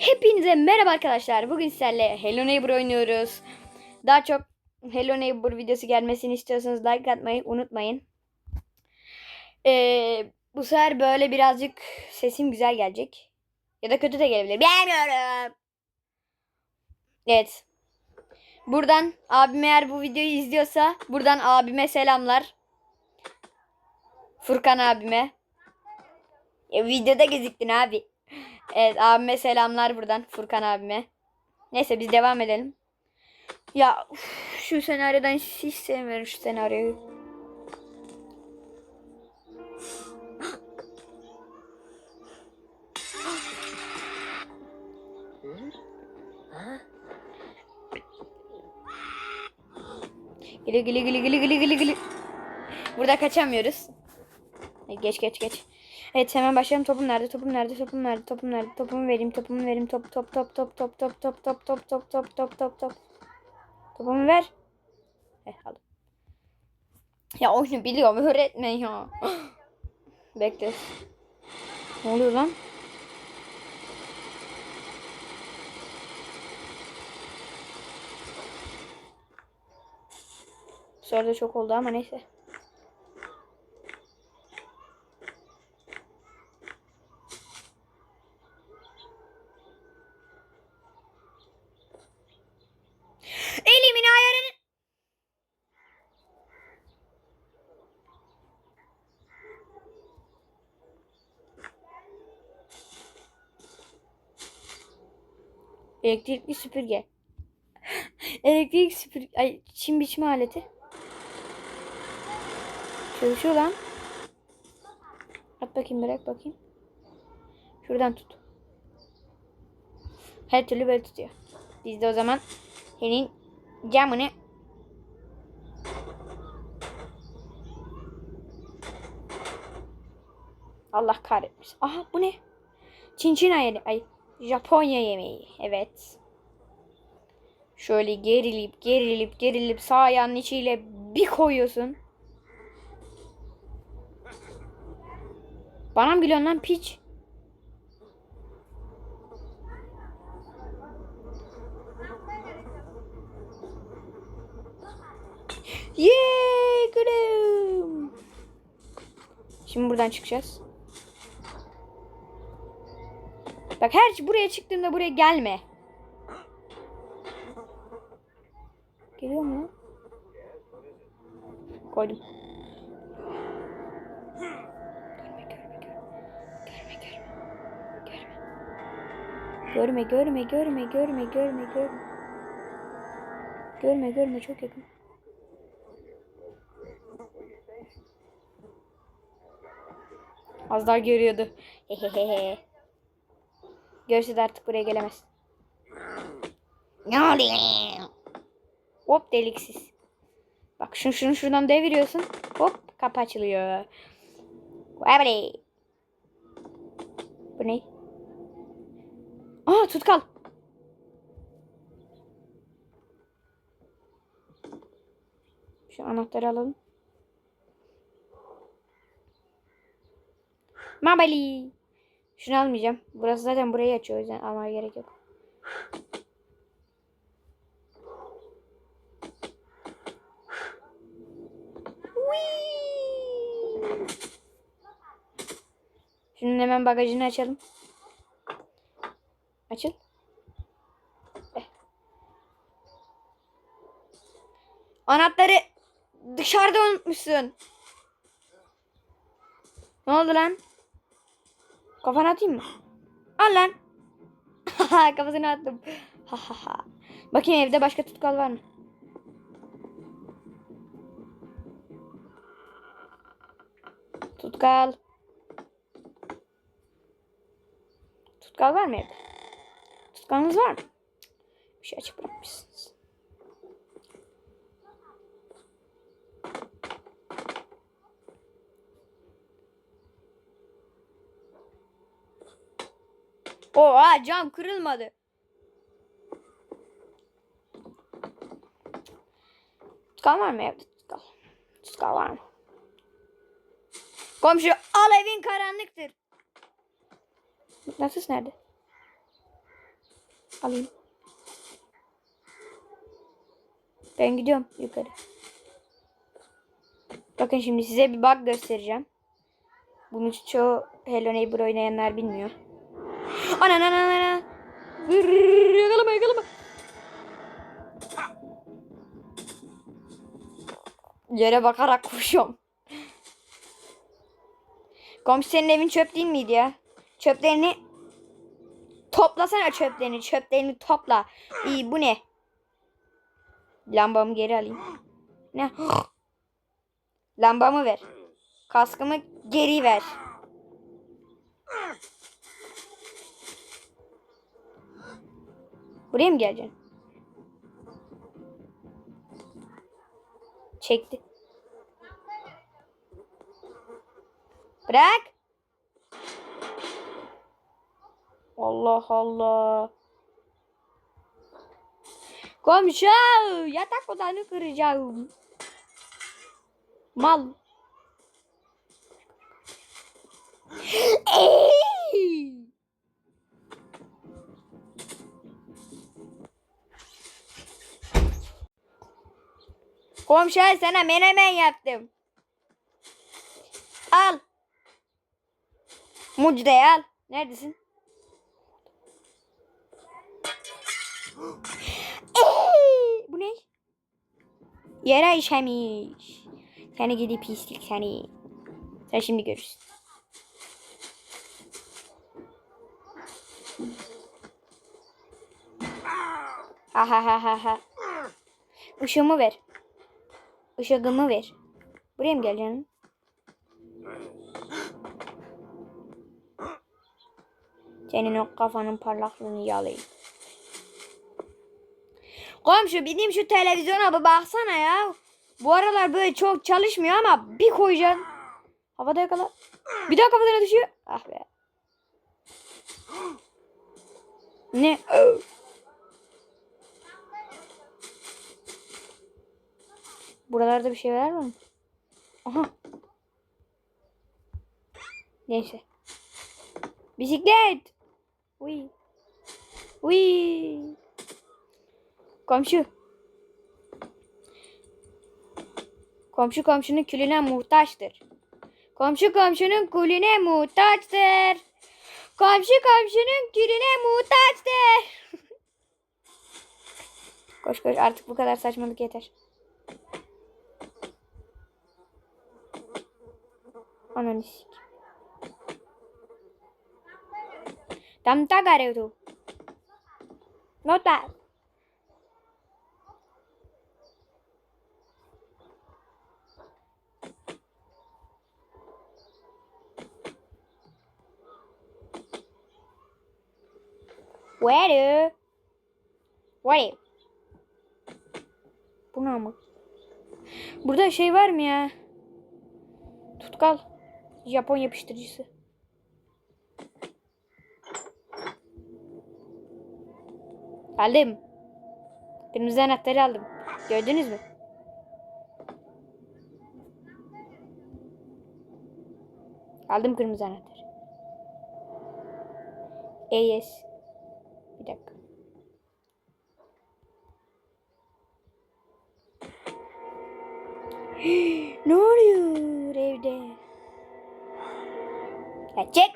Hepinize merhaba arkadaşlar. Bugün sizlerle Hello Neighbor oynuyoruz. Daha çok Hello Neighbor videosu gelmesini istiyorsanız like atmayı unutmayın. Ee, bu sefer böyle birazcık sesim güzel gelecek. Ya da kötü de gelebilir. Bilmiyorum. Evet. Buradan abim eğer bu videoyu izliyorsa buradan abime selamlar. Furkan abime. E, videoda gözüktün abi. Evet abime selamlar buradan Furkan abime. Neyse biz devam edelim. Ya uf, şu senaryodan hiç sevmiyorum şu senaryoyu. Gili gili gili gili gili gili gili. Burada kaçamıyoruz. Geç geç geç. Evet hemen başlayalım. Topum nerede? Topum nerede? Topum nerede? Topum nerede? Topumu vereyim. Topumu vereyim. Top top top top top top top top top top top top top top. Topumu ver. Eh aldım. Ya oyunu biliyorum. Öğretmen ya. Bekle. Ne oluyor lan? Bu sefer çok oldu ama neyse. Elektrikli süpürge. Elektrik süpürge... Ay çim biçme aleti. Çalışıyor lan. At bakayım bırak bakayım. Şuradan tut. Her türlü böyle tutuyor. Biz de o zaman senin camını Allah kahretmiş. Aha bu ne? Çin Çin ayarı. Ay Japonya yemeği. Evet. Şöyle gerilip gerilip gerilip sağ ayağının içiyle bir koyuyorsun. Bana mı gülüyorsun lan piç? Yeee gülüm. Şimdi buradan çıkacağız. Bak her buraya çıktığında buraya gelme. Geliyor mu? Koydum. Görme görme görme. Görme görme görme. Görme görme çok yakın. Az daha görüyordu. Hehehe. Görse de artık buraya gelemez. Ne oluyor? Hop deliksiz. Bak şunu şunu şuradan deviriyorsun. Hop kapı açılıyor. Vabli. Bu ne? Aa tutkal. Şu anahtarı alalım. Mabali. Şunu almayacağım. Burası zaten burayı açıyor o yüzden almaya gerek yok. Şunun hemen bagajını açalım. Açıl. Eh. Anahtarı dışarıda unutmuşsun. Ne oldu lan? Kafana atayım mı? Al lan. Kafasına attım. Bakayım evde başka tutkal var mı? Tutkal. Tutkal var mı evde? Tutkalınız var mı? Bir şey açık bırakmışsınız. Oha cam kırılmadı. Tutkal var mı evde tutkal? Tutkal var mı? Komşu al evin karanlıktır. Mıknatıs nerede? Alayım. Ben gidiyorum yukarı. Bakın şimdi size bir bug göstereceğim. Bunu çoğu Hello Neighbor oynayanlar bilmiyor. Ana ana ana ana. Yakalama yakalama. Yere bakarak koşuyorum. Komşu senin evin çöp değil miydi ya? Çöplerini toplasana çöplerini. Çöplerini topla. İyi bu ne? Lambamı geri alayım. Ne? Lambamı ver. Kaskımı geri ver. Buraya mı geleceksin? Çekti. Bırak. Allah Allah. Komşu yatak odanı kıracağım. Mal. Komşu sana menemen yaptım. Al. Mucideyi al. Neredesin? Ey! Bu ne? Yere işemiş. Seni gidi pislik seni. Sen şimdi görürsün. Ha ha ha ha ha. Işığımı ver. Işığımı ver. Buraya mı geleceksin? Senin o kafanın parlaklığını yalayayım. Komşu bildiğim şu televizyona bir baksana ya. Bu aralar böyle çok çalışmıyor ama bir koyacaksın. Havada yakala. Bir daha kafasına düşüyor. Ah be. Ne? Buralarda bir şey var mı? Aha. Neyse. Bisiklet. Uy. Uy. Komşu. Komşu komşunun külüne muhtaçtır. Komşu komşunun külüne muhtaçtır. Komşu komşunun külüne muhtaçtır. koş koş artık bu kadar saçmalık yeter. Ananı sik. Tam tagare tu. Nota. Where? Where? Buna mı? Burada şey var mı ya? Tutkal. Japon yapıştırıcısı. Aldım. Kırmızı anahtarı aldım. Gördünüz mü? Aldım kırmızı anahtarı. Yes. Bir dakika. ne oluyor from.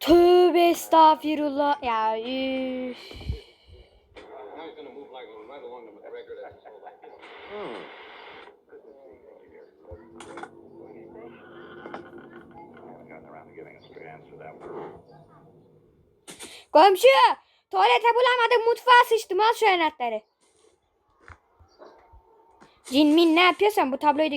Tövbe estağfirullah. Ya üf. Komşu. Tuvalete bulamadım mutfağa sıçtım al şu anahtarı. Cin min ne yapıyorsan bu tabloyu da...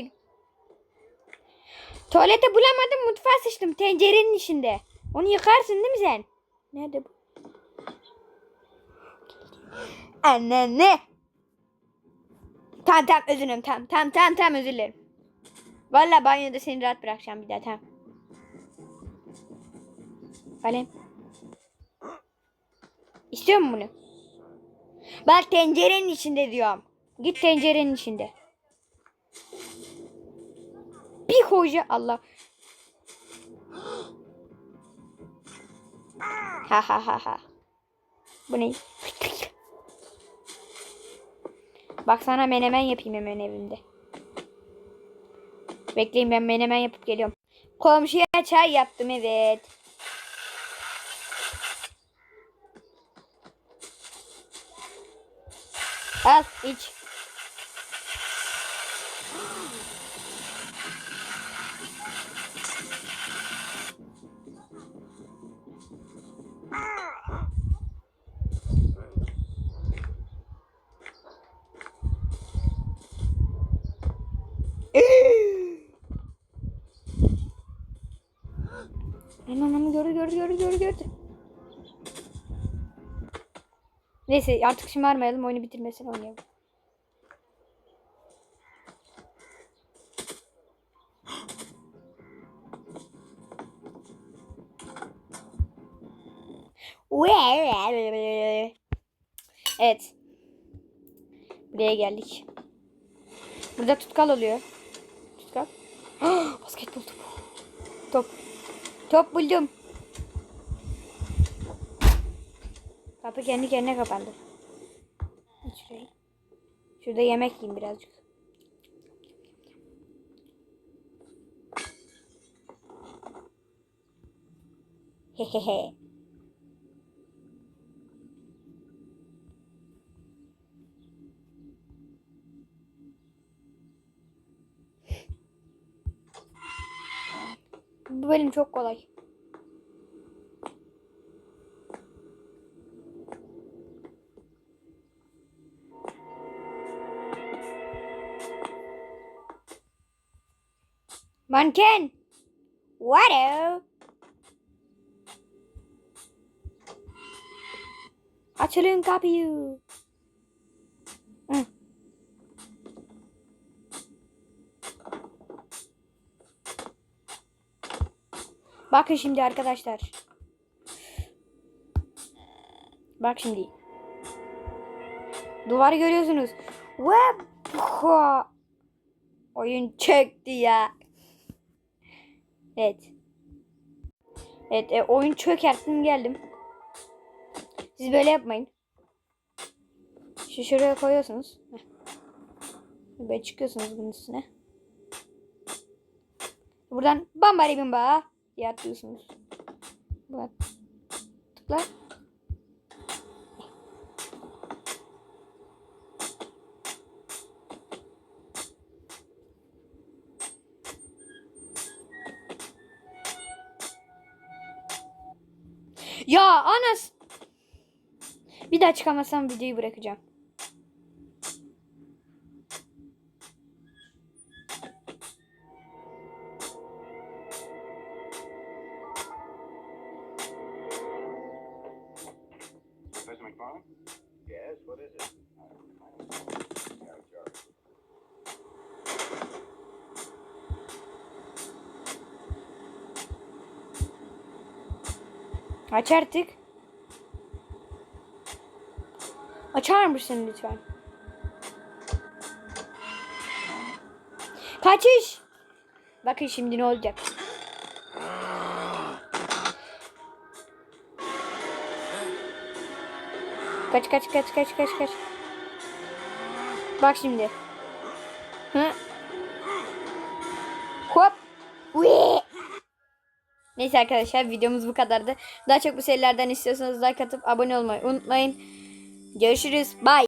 Tuvalete bulamadım mutfağa sıçtım tencerenin içinde. Onu yıkarsın değil mi sen? Nerede bu? Anne ne? Tamam tamam özür dilerim tamam tamam tamam tamam özür dilerim. Valla banyoda seni rahat bırakacağım bir daha tamam. Kalem. İstiyor musun bunu? Bak tencerenin içinde diyorum. Git tencerenin içinde. Bir hoca Allah. Ha ha ha ha. Bu ne? Bak sana menemen yapayım hemen evimde. Bekleyin ben menemen yapıp geliyorum. Komşuya çay yaptım evet. Al iç. Gördü gördü gördü gördü gördü. Neyse artık şımarmayalım oyunu bitirmesini oynayalım. Evet. Buraya geldik. Burada tutkal oluyor. Tutkal. Basketbol topu. Top. Top buldum. Kapı kendi kendine kapandı. Şurayı. Şurada yemek yiyeyim birazcık. Hehehe. Bu bölüm çok kolay. Manken. What? Açılın kapıyı. Hı. Bakın şimdi arkadaşlar. Bak şimdi. Duvarı görüyorsunuz. Ve oyun çöktü ya. Evet. Evet e, oyun çökerttim geldim. Siz böyle yapmayın. Şu şuraya koyuyorsunuz. Böyle çıkıyorsunuz bunun üstüne. Buradan bambari bamba diye atlıyorsunuz. Buradan tıkla. Ya anas. Bir daha çıkamazsam videoyu bırakacağım. Yes, what is it? Aç artık. Açar mısın lütfen? Kaçış. Bakın şimdi ne olacak. Kaç kaç kaç kaç kaç kaç. Bak şimdi. Hı? Hop. Uy. Neyse arkadaşlar videomuz bu kadardı. Daha çok bu serilerden istiyorsanız like atıp abone olmayı unutmayın. Görüşürüz. Bye.